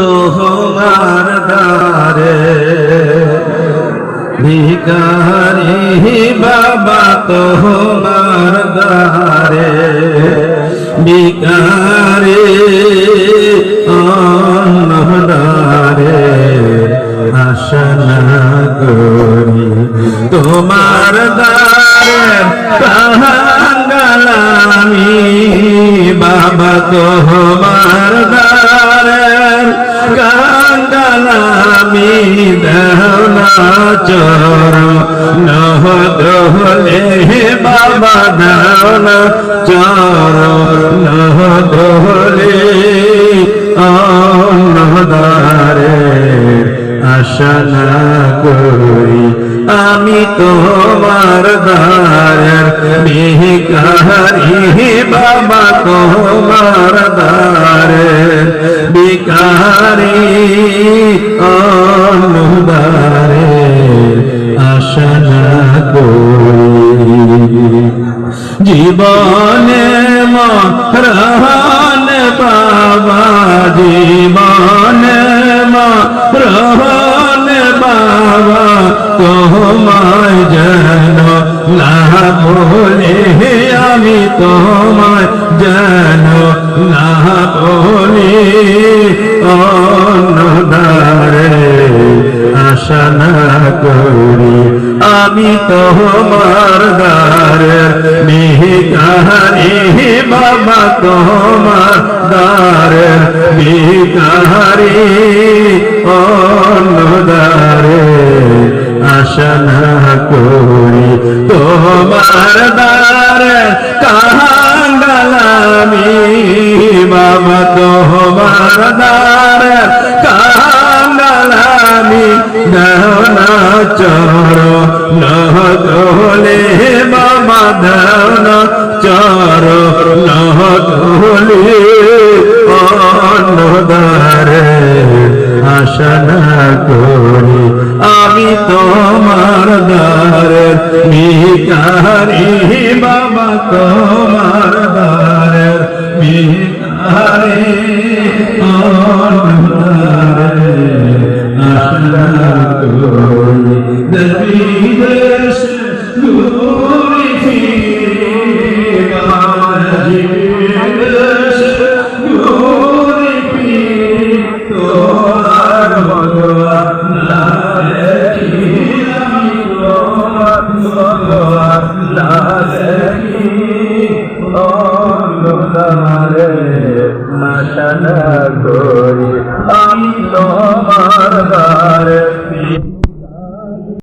তোমার দারে ভিকারি বাবা তোমার দারে ভিকারি অন্নদারে আশনা করি তোমার দারে কাঙ্গালামি বাবা তোমার চর নহ দোলে বাবা দেওনা চর নহ দোলে অন্নদারে আশনা করি, আমি তোমার দ্বারের বিকারি বাবা, তোমার দ্বারের বিকারি অনুদারে জীবনে মরহন বাবা, জীবনে মরহন বাবা, তোমায় যেন না বলে, আমি তোমায় যেন না বলে। অন্নদারে আশা না করি, আমি তোমার দ্বারের বিকারি বাবা তোমার দ্বারের বিকারি অন্নদারে আশা না করি তোমার দ্বারে কাঙ্গালামি বাবা তোমার দ্বারে কাঙ্গালামি দেওনা চর নহ দোলে বাবা দেওনা অন্নদারে আশা করি। আমি তোমার দ্বারের ভিকারি বাবা তোমার দ্বারের ভিকারি ভগবান না দেখি আমি তোমার ভগবান না দেখি অন্ধকারে করি আমি তোমার